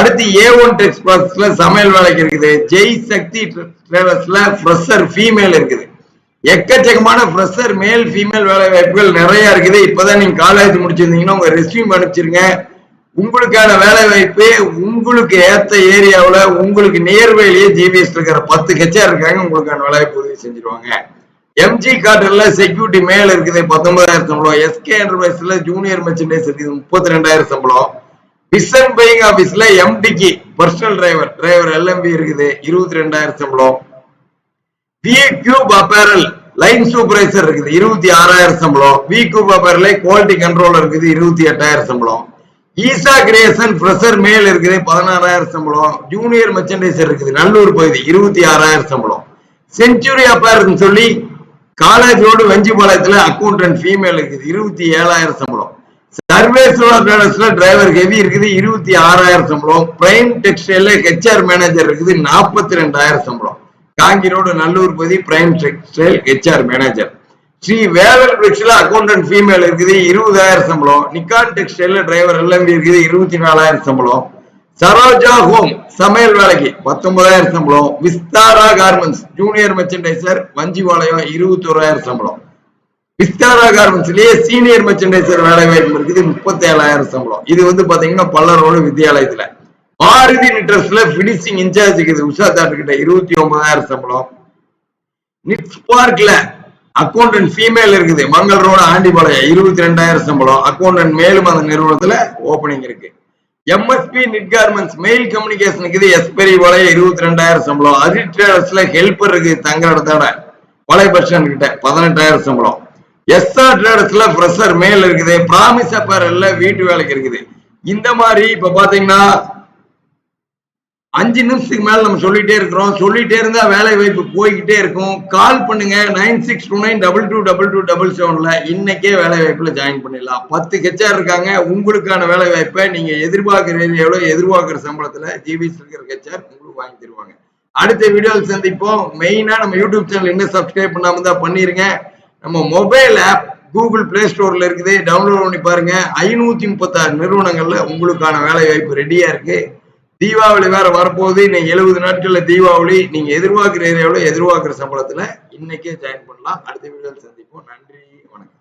அடுத்து ஏ ஒன் டெக்ஸ்பிரஸ்ல சமையல் வேலைக்கு இருக்குது. ஜெய் சக்தி டிராவல்ஸ்ல ஃப்ரெஷர் ஃபீமேல் இருக்குது. எக்கச்சக்கமான ஃப்ரெஷர் மேல் ஃபீமேல் வேலை வாய்ப்புகள் நிறைய இருக்குது. இப்பதான் நீங்க காலேஜ் முடிச்சிருந்தீங்கன்னா உங்க ரெஸ்யூம் அனுப்பிச்சிருங்க. உங்களுக்கான வேலை வாய்ப்பு உங்களுக்கு ஏத்த ஏரியாவில் உங்களுக்கு நியர்பைலயே ஜிபிஎஸ் இருக்கிற பத்து கட்சியார் இருக்காங்க உங்களுக்கான வேலை வாய்ப்பு உதவி செஞ்சிருவாங்க. எம்ஜி கார்டர்ல செக்யூரிட்டி மேல் இருக்குது பத்தொன்பதாயிரம் சம்பளம். எஸ்கே என்டர்பிரைஸ்ல ஜூனியர் மெர்ச்சன்டைஸ் இருக்குது முப்பத்தி ரெண்டாயிரம் சம்பளம். டிசன் பையிங் ஆபீஸ்ல எம்டிக்கு பர்சனல் டிரைவர் டிரைவர் எல்எம்பி இருக்குது இருபத்தி ரெண்டாயிரம் சம்பளம். V cube apparel line supervisor இருக்குது இருபத்தி ஆறாயிரம் சம்பளம் V cube apparel quality controller இருக்குது இருபத்தி எட்டாயிரம் சம்பளம். ஈசா கிரியேஷன் ஃப்ரெஷர் மேல் இருக்குது பதினாறாயிரம் சம்பளம். ஜூனியர் மெர்ச்சன்டைசர் இருக்குது நல்லூர் பகுதி இருபத்தி ஆறாயிரம் சம்பளம் செஞ்சுரி அப்பேர்னு சொல்லி காலேஜ் ரோடு அக்கௌண்டன்ட் ஃபீமேல் இருக்குது இருபத்தி ஏழாயிரம் சம்பளம். சர்வேஸ்வரா டிராவல்ஸ்ல டிரைவர் ஹெவி இருக்குது இருபத்தி ஆறாயிரம் சம்பளம். பிரைம் டெக்ஸ்டைல்ல ஹெச்ஆர் மேனேஜர் இருக்குது நாற்பத்தி ரெண்டாயிரம் சம்பளம். காங்கி ரோடு நல்லூர் பகுதி prime textile HR manager Sri Velan பிரிக்ஸ்ல accountant female இருக்குது இருபதாயிரம் சம்பளம். நிக்கான் டெக்ஸ்டைல்ல டிரைவர் எல்எம்பி இருக்குது இருபத்தி நாலாயிரம் சம்பளம். சரோஜா ஹோம் சமையல் வேலைக்கு பத்தொன்பதாயிரம் சம்பளம். விஸ்தாரா கார்மெண்ட்ஸ் ஜூனியர் மெர்ச்சன்டைசர் வஞ்சிவாளையம் இருபத்தி ஓராயிரம் சம்பளம். விஸ்தாரா கார்மெண்ட்ஸ்லயே சீனியர் மெர்ச்சன்டைசர் வேலை வாய்ப்பு இருக்குது முப்பத்தி ஏழாயிரம் சம்பளம். இது வந்து பாத்தீங்கன்னா பல்லரோடு வித்யாலயத்துல. மாருதி நிட்ரஸ்ல பினிஷிங் இன்சார்ஜ் இருக்குது. உஷா தாட்டு கிட்ட இருபத்தி ஒன்பதாயிரம் சம்பளம். நிட்ஸ் பார்க்ல அக்கௌண்டன்ட் ஃபீமேல் இருக்குது. மங்கள் ரோடு ஆண்டிபாளையம் இருபத்தி ரெண்டாயிரம் சம்பளம். அக்கௌண்டன்ட் மேலும் அந்த நிறுவனத்துல ஓபனிங் இருக்கு. எம்எஸ்பி நிட் கார்மெண்ட்ஸ் மெயில் கம்யூனிகேஷனுக்கு எஸ்பெரி வளைய இருபத்தி ரெண்டாயிரம் சம்பளம். அஜித் டிரேடர்ஸ்ல ஹெல்ப்பர் இருக்கு தங்குற இடத்தோட பழைய பஸ் ஸ்டாண்ட் கிட்ட பதினெட்டாயிரம் சம்பளம். எஸ்ஆர் இடத்துல ப்ரெஷர் மேல் இருக்குது? பிராமிஸ் அப்பேரல்ல வீட்டு வேலைக்கு இருக்குது. இந்த மாதிரி இப்ப பாத்தீங்கன்னா அஞ்சு நிமிஷத்துக்கு மேல நம்ம சொல்லிட்டே இருக்கிறோம். சொல்லிட்டே இருந்தா வேலை வாய்ப்பு போய்கிட்டே இருக்கும். கால் பண்ணுங்க nine six two nine double two double two double செவன்ல இன்னைக்கே வேலை வாய்ப்புல ஜாயின் பண்ணிடலாம். பத்து ஹெச்ஆர் இருக்காங்க உங்களுக்கான வேலை வாய்ப்பை நீங்க எதிர்பார்க்கிற ஏரியாவோட எதிர்பார்க்கிற சம்பளத்துல ஜிபிஎஸ் இருக்கிற ஹெச்ஆர் உங்களுக்கு வாங்கி தருவாங்க. அடுத்த வீடியோவில் சந்திப்போம். மெயினா நம்ம யூடியூப் சேனல் இன்னும் சப்ஸ்கிரைப் பண்ணாம தான் பண்ணிருங்க. நம்ம மொபைல் ஆப் கூகுள் பிளே ஸ்டோர்ல இருக்குது. டவுன்லோட் பண்ணி பாருங்க. ஐநூத்தி முப்பத்தாறு நிறுவனங்கள்ல உங்களுக்கான வேலை வாய்ப்பு ரெடியா இருக்கு. தீபாவளி வேற வரப்போகுது. இன்னைக்கு எழுபது நாட்கள்ல தீபாவளி. நீங்க எதிர்பார்க்கிற ஏரியாவில் எதிர்பார்க்கிற சம்பளத்துல இன்னைக்கே ஜாயின் பண்ணலாம். அடுத்த வீடியோவில் சந்திப்போம். நன்றி. வணக்கம்.